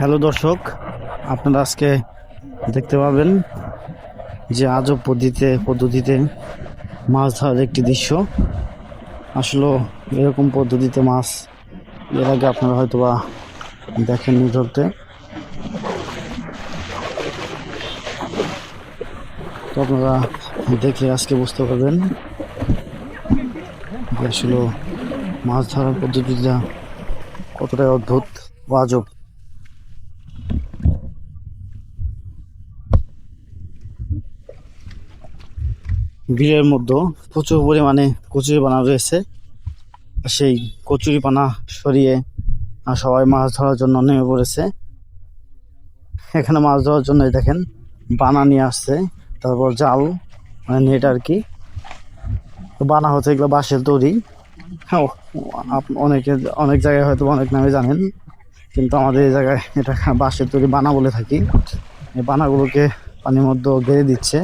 Hello দর্শক, আপনারা আজকে দেখতে পাবেন যে আজব পদ্ধতিতে পদ্ধতিতে মাছ ধরার একটি দৃশ্য। আসলে এরকম পদ্ধতিতে মাছ এর আগে আপনারা হয়তো বা দেখেননি ধরতে। তো আপনারা দেখে আজকে বুঝতে পারবেন আসলে মাছ ধরার পদ্ধতিটা কতটাই অদ্ভুত বা আজব। বিলের মধ্যে প্রচুর পরিমাণে কচুরি পানা রয়েছে। সেই কচুরি পানা সরিয়ে সবাই মাছ ধরার জন্য নেমে পড়েছে। এখানে মাছ ধরার জন্য দেখেন বানা নিয়ে আসছে। তারপর জাল মানে নেট আর কি। বানা হচ্ছে এগুলো বাঁশের তৈরি। হ্যাঁ অনেকে, অনেক জায়গায় হয়তো অনেক নামে জানেন, কিন্তু আমাদের এই জায়গায় এটা বাঁশের তৈরি বানা বলে থাকি। এই বানাগুলোকে পানির মধ্যে গেড়ে দিচ্ছে।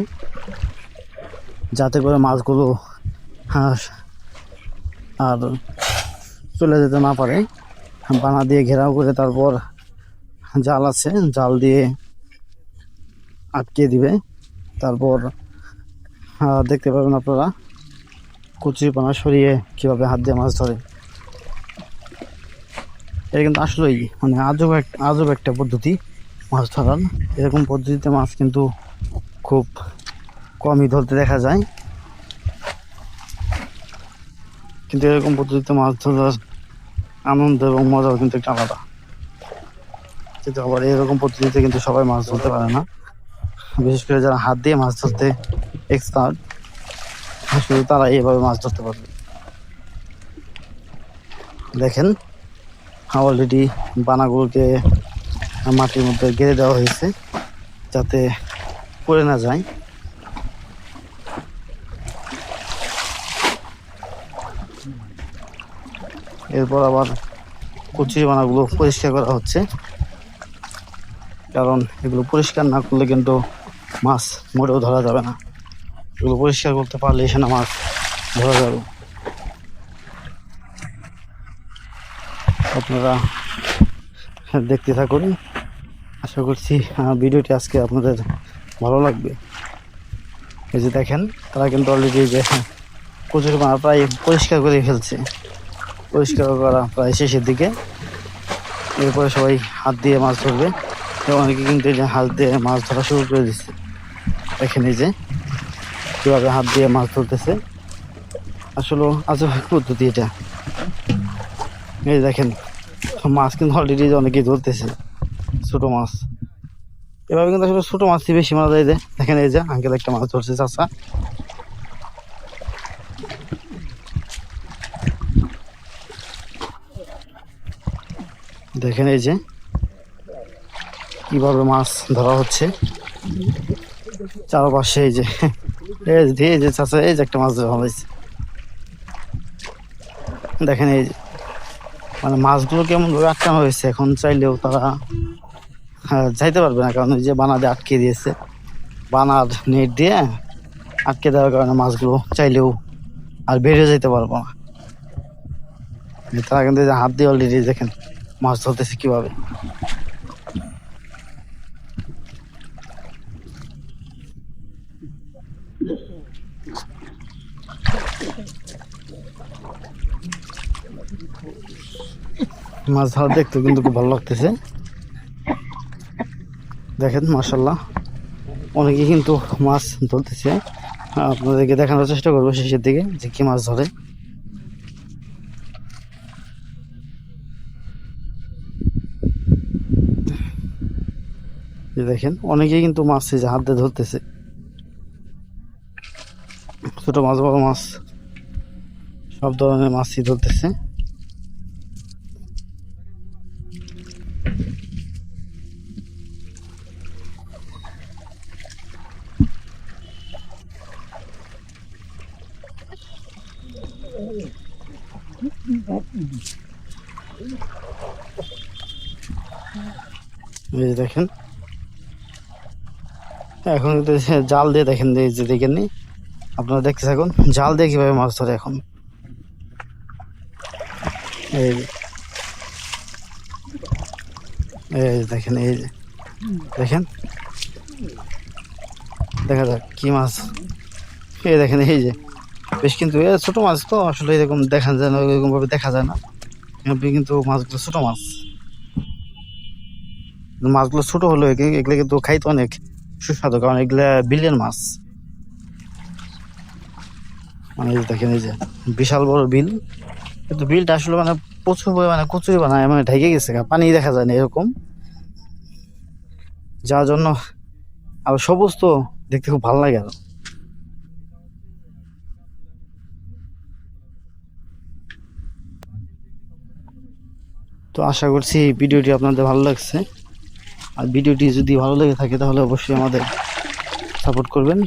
যাতে করে মাছগুলো হাঁস আর চলে যেতে না পারে। বানা দিয়ে ঘেরাও করে তারপর জাল আছে, জাল দিয়ে আটকে দিবে। তারপর দেখতে পাবেন আপনারা কচুরি পানা সরিয়ে কীভাবে হাত দিয়ে মাছ ধরে। এটা কিন্তু আসলেই মানে আজব এক, আজব একটা পদ্ধতি মাছ ধরার। এরকম পদ্ধতিতে মাছ কিন্তু খুব কমই ধরতে দেখা যায়। কিন্তু এরকম পদ্ধতিতে মাছ ধরার আনন্দ এবং মজাও কিন্তু একটা আলাদা। কিন্তু আবার এরকম পদ্ধতিতে কিন্তু সবাই মাছ ধরতে পারে না। বিশেষ করে যারা হাত দিয়ে মাছ ধরতে এক্সপার্ট শুধু তারা এইভাবে মাছ ধরতে পারবে। দেখেন অলরেডি বানাগুলোকে মাটির মধ্যে গেড়ে দেওয়া হয়েছে যাতে পড়ে না যায়। এরপর আবার কচুরি বানাগুলো পরিষ্কার করা হচ্ছে। কারণ এগুলো পরিষ্কার না করলে কিন্তু মাছ মোটেও ধরা যাবে না। এগুলো পরিষ্কার করতে পারলে এখানে মাছ ধরা যাবে। আপনারা দেখতে থাকুন। আশা করছি ভিডিওটি আজকে আপনাদের ভালো লাগবে। এই যে দেখেন, তারা কিন্তু অলরেডি যে কচুরি পানা প্রায় পরিষ্কার করে ফেলছে। পরিষ্কার করা প্রায় শেষের দিকে। এরপরে সবাই হাত দিয়ে মাছ ধরবে। অনেকে কিন্তু যে হাত দিয়ে মাছ ধরা শুরু করে দিচ্ছে। এই যে কীভাবে হাত দিয়ে মাছ ধরতেছে। আসলে এক পদ্ধতি এটা। এই দেখেন, মাছ কিন্তু অলরেডি অনেকেই ধরতেছে, ছোটো মাছ। এভাবে কিন্তু আসলে ছোটো মাছই বেশি মারা যায় যে। দেখেন এই যে আঙ্কেল একটা মাছ ধরছে চাষা দেখেন এই যে কীভাবে মাছ ধরা হচ্ছে। চারপাশে এই যে এই যে চাষা এই যে একটা মাছ ধরা হয়েছে। দেখেন এই মানে মাছগুলো কেমন ভাবে আটকানো হয়েছে এখন চাইলেও তারা আহ, যাইতে পারবে না কারণ ওই যে বানা দিয়ে আটকে দিয়েছে। বানার নেট দিয়ে আটকে দেওয়ার কারণে মাছগুলো চাইলেও আর বেরিয়ে যেতে পারব না। তারা কিন্তু হাত দিয়ে অলরেডি দেখেন। মাছ ধরতেছে কীভাবে? মাছ ধরা দেখতে কিন্তু খুব ভালো লাগতেছে। দেখেন মার্শাল্লাহ অনেকে কিন্তু মাছ ধরতেছে। আপনাদেরকে দেখানোর চেষ্টা করব শেষের দিকে যে কি মাছ ধরে। এই দেখেন, অনেকেই কিন্তু মাছ এই যে হাত দিয়ে ধরতেছে। ছোটো মাছ, বড় মাছ, সব ধরনের মাছই ধরতেছে। দেখেন এখন জাল দিয়ে দেখেন যে দেখেন নি, আপনারা দেখতে থাকুন, জাল দিয়ে কীভাবে মাছ ধরে এখন। এই এই দেখেন এই দেখেন। দেখা যাক কী মাছ। এই দেখেন, এই যে, বেশ কিন্তু এ ছোট মাছ তো, আসলে এরকম দেখা যায় না এরকম ভাবে দেখা যায় না। কিন্তু মাছগুলো ছোটো মাছ। মাছগুলো ছোটো হলো এগুলো কিন্তু খাইতে অনেক। সুস্বাদু, কারণ এগুলা বিলের মাছ। মানে দেখেন, এই যে বিশাল বড় বিল। কিন্তু বিলটা আসলে মানে প্রচুর পরিমাণে কচুরি বানায় মানে ঢেকে গেছে পানি দেখা যায় না এরকম। যার জন্য আর সবুজ তো দেখতে খুব ভালো লাগে তো আশা করছি ভিডিওটি আপনাদের ভালো লাগছে। আর ভিডিওটি যদি ভালো লেগে থাকে তাহলে অবশ্যই আমাদের সাপোর্ট করবেন।